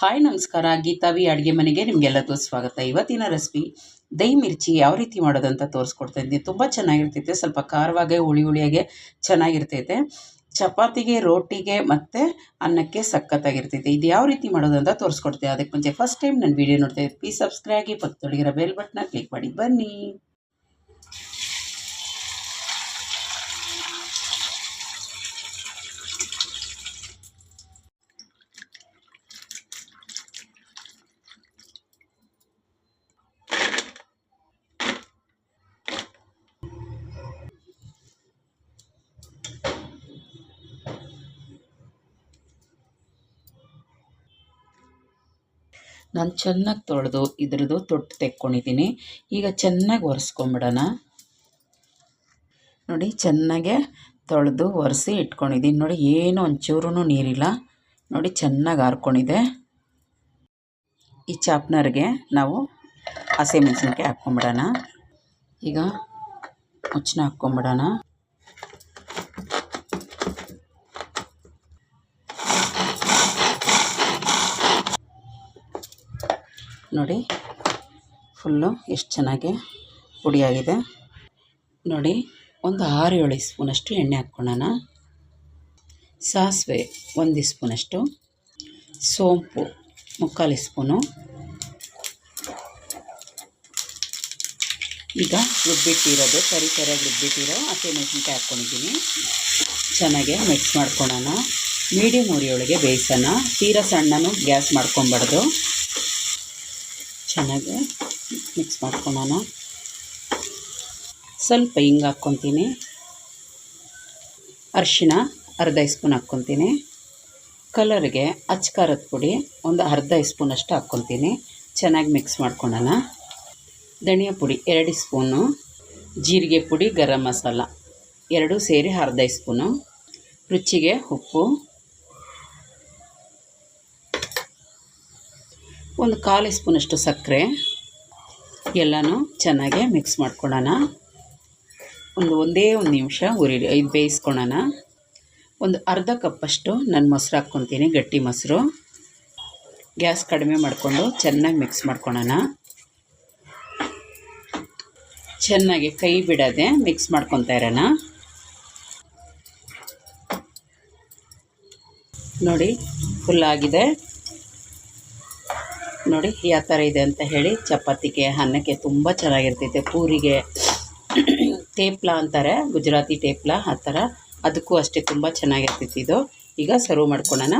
Hi ನಮಸ್ಕಾರ ಗೀತಾವಿ ಅಡುಗೆ ಮನೆಗೆ ನಿಮಗೆಲ್ಲದೂ ಸ್ವಾಗತ. ಇವತ್ತಿನ ರೆಸಿಪಿ ದಹಿ ಮಿರ್ಚಿ ಯಾವ ರೀತಿ ಮಾಡೋದಂತ ತೋರಿಸ್ಕೊಡ್ತಾ ಇದ್ದೀನಿ. ತುಂಬ ಚೆನ್ನಾಗಿರ್ತೈತೆ, ಸ್ವಲ್ಪ ಖಾರವಾಗೆ, ಹುಳಿ ಹುಳಿಯಾಗೆ ಚೆನ್ನಾಗಿರ್ತೈತೆ. ಚಪಾತಿಗೆ, ರೋಟಿಗೆ ಮತ್ತು ಅನ್ನಕ್ಕೆ ಸಖತ್ತಾಗಿರ್ತೈತೆ. ಇದು ಯಾವ ರೀತಿ ಮಾಡೋದಂತ ತೋರಿಸ್ಕೊಡ್ತೇವೆ ಅದಕ್ಕೆ ಮುಂಚೆ ಫಸ್ಟ್ ಟೈಮ್ ನಾನು ವೀಡಿಯೋ ನೋಡ್ತಾ ಇದ್ದೀನಿ ಪ್ಲೀಸ್ ಸಬ್ಸ್ಕ್ರೈಬ್ ಆಗಿ ಪಕ್ಕದೊಳಗಿರೋ ಬೆಲ್ ಬಟನ್ನ ಕ್ಲಿಕ್ ಮಾಡಿ. ಬನ್ನಿ. ನಾನು ಚೆನ್ನಾಗಿ ತೊಳೆದು ಇದ್ರದ್ದು ತೊಟ್ಟು ತೆಕ್ಕೊಂಡಿದ್ದೀನಿ. ಈಗ ಚೆನ್ನಾಗಿ ಒರೆಸ್ಕೊಂಬಿಡೋಣ. ನೋಡಿ, ಚೆನ್ನಾಗೆ ತೊಳೆದು ಒರೆಸಿ ಇಟ್ಕೊಂಡಿದ್ದೀನಿ. ನೋಡಿ, ಏನು ಒಂಚೂರು ನೀರಿಲ್ಲ. ನೋಡಿ, ಚೆನ್ನಾಗಿ ಹಾರ್ಕೊಂಡಿದೆ ಈ ಚಾಪ್ನರ್ಗೆ ನಾವು ಹಸಿಮೆಣ್ಸಿನ್ಕಾಯಿ ಹಾಕ್ಕೊಂಬಿಡೋಣ. ಈಗ ಮುಚ್ಚನ ಹಾಕ್ಕೊಂಬಿಡೋಣ. ನೋಡಿ, ಫುಲ್ಲು ಎಷ್ಟು ಚೆನ್ನಾಗಿ ಪುಡಿಯಾಗಿದೆ. ನೋಡಿ, ಒಂದು ಆರು ಏಳು ಸ್ಪೂನಷ್ಟು ಎಣ್ಣೆ ಹಾಕ್ಕೊಳ್ಳೋಣ. ಸಾಸಿವೆ ಒಂದು ಸ್ಪೂನಷ್ಟು, ಸೋಂಪು ಮುಕ್ಕಾಲು ಸ್ಪೂನು. ಈಗ ರುಬ್ಬಿಟ್ಟಿರೋದು ಕರಿ ಕರಿಯಾಗಿ ರುಬ್ಬಿಟ್ಟಿರೋ ಹಸಿಮೆಣ್ಸಿನ್ಕಾಯಿ ಹಾಕ್ಕೊಂಡಿದ್ದೀನಿ. ಚೆನ್ನಾಗೆ ಮಿಕ್ಸ್ ಮಾಡ್ಕೊಳ್ಳೋಣ. ಮೀಡಿಯಮ್ ಉರಿಯೊಳಗೆ ಬೇಯಿಸೋಣ. ತೀರಾ ಸಣ್ಣನೂ ಗ್ಯಾಸ್ ಮಾಡ್ಕೊಬಾರ್ದು. ಚೆನ್ನಾಗಿ ಮಿಕ್ಸ್ ಮಾಡ್ಕೊಳ್ಳೋಣ ಸ್ವಲ್ಪ ಹಿಂಗೆ ಹಾಕ್ಕೊತೀನಿ. ಅರಿಶಿನ ಅರ್ಧ ಸ್ಪೂನ್ ಹಾಕ್ಕೊತೀನಿ. ಕಲರ್ಗೆ ಅಚ್ಚ ಖಾರದ ಪುಡಿ ಒಂದು ಅರ್ಧ ಸ್ಪೂನಷ್ಟು ಹಾಕ್ಕೊತೀನಿ. ಚೆನ್ನಾಗಿ ಮಿಕ್ಸ್ ಮಾಡ್ಕೊಳ್ಳೋಣ ಧನಿಯಾ ಪುಡಿ ಎರಡು ಸ್ಪೂನು. ಜೀರಿಗೆ ಪುಡಿ ಗರಂ ಮಸಾಲ ಎರಡೂ ಸೇರಿ ಅರ್ಧ ಸ್ಪೂನು. ರುಚಿಗೆ ಉಪ್ಪು. ಒಂದು ಕಾಲು ಸ್ಪೂನಷ್ಟು ಸಕ್ಕರೆ, ಎಲ್ಲನೂ ಚೆನ್ನಾಗೆ ಮಿಕ್ಸ್ ಮಾಡ್ಕೊಳ್ಳೋಣ. ಒಂದು ಒಂದೇ ಒಂದು ನಿಮಿಷ ಉರಿ ಇದು ಬೇಯಿಸ್ಕೊಳ್ಳೋಣ. ಒಂದು ಅರ್ಧ ಕಪ್ಪಷ್ಟು ನಾನು ಮೊಸರು ಹಾಕ್ಕೊತೀನಿ, ಗಟ್ಟಿ ಮೊಸರು. ಗ್ಯಾಸ್ ಕಡಿಮೆ ಮಾಡಿಕೊಂಡು ಚೆನ್ನಾಗಿ ಮಿಕ್ಸ್ ಮಾಡ್ಕೊಳ್ಳೋಣ. ಚೆನ್ನಾಗಿ ಕೈ ಬಿಡದೆ ಮಿಕ್ಸ್ ಮಾಡ್ಕೊತಾ ಇರೋಣ. ನೋಡಿ ಫುಲ್ ಆಗಿದೆ. ನೋಡಿ ಯಾವ ಥರ ಇದೆ ಅಂತ ಹೇಳಿ ಚಪಾತಿಗೆ, ಅನ್ನಕ್ಕೆ ತುಂಬ ಚೆನ್ನಾಗಿರ್ತೈತೆ. ಪೂರಿಗೆ ಟೇಪ್ಲ ಅಂತಾರೆ, ಗುಜರಾತಿ ಟೇಪ್ಲ ಆ ಥರ. ಅದಕ್ಕೂ ಅಷ್ಟೇ ತುಂಬ ಚೆನ್ನಾಗಿರ್ತೈತಿ ಇದು. ಈಗ ಸರ್ವ್ ಮಾಡ್ಕೊಳ್ಳೋಣ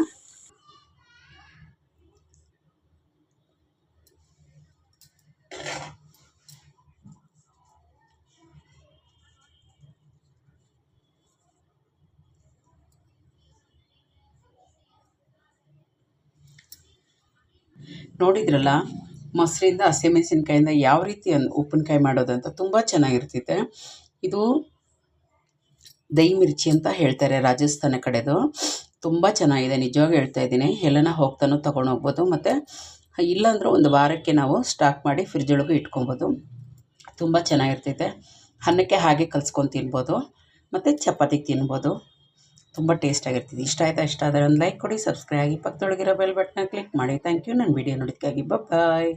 ನೋಡಿದ್ರಲ್ಲ, ಮೊಸರಿಂದ ಹಸಿಮೆಣಸಿನ್ಕಾಯಿಂದ ಯಾವ ರೀತಿ ಉಪ್ಪಿನಕಾಯಿ ಮಾಡೋದಂತ ತುಂಬ ಚೆನ್ನಾಗಿರ್ತೈತೆ ಇದು ದಹಿ ಮಿರ್ಚಿ ಅಂತ ಹೇಳ್ತಾರೆ ರಾಜಸ್ಥಾನ ಕಡೆದು. ತುಂಬ ಚೆನ್ನಾಗಿದೆ, ನಿಜವಾಗಿ ಹೇಳ್ತಾ ಇದ್ದೀನಿ. ಎಲ್ಲನ ಹೋಗ್ತಾನೂ ತೊಗೊಂಡು ಹೋಗ್ಬೋದು, ಮತ್ತು ಇಲ್ಲಾಂದ್ರೆ ಒಂದು ವಾರಕ್ಕೆ ನಾವು ಸ್ಟಾಕ್ ಮಾಡಿ ಫ್ರಿಜ್ ಒಳಗೂ ಇಟ್ಕೊಬೋದು. ತುಂಬ ಚೆನ್ನಾಗಿರ್ತೈತೆ ಅನ್ನಕ್ಕೆ ಹಾಗೆ ಕಲ್ಸ್ಕೊಂಡು ತಿನ್ಬೋದು, ಮತ್ತು ಚಪಾತಿಗೆ ತಿನ್ಬೋದು. ತುಂಬ ಟೇಸ್ಟಾಗಿರ್ತದೆ ಇಷ್ಟ ಆಯ್ತಾ, ಇಷ್ಟ ಆದರೆ ಒಂದು ಲೈಕ್ ಕೊಡಿ ಸಬ್ಸ್ಕ್ರೈಬ್ ಆಗಿ ಪಕ್ಕದೊಳಗಿರೋ ಬೆಲ್ ಬಟನ್ನ ಕ್ಲಿಕ್ ಮಾಡಿ. ಥ್ಯಾಂಕ್ ಯು ನನ್ನ ವಿಡಿಯೋ ನೋಡಿದ್ದಕ್ಕಾಗಿ ಬಾಯ್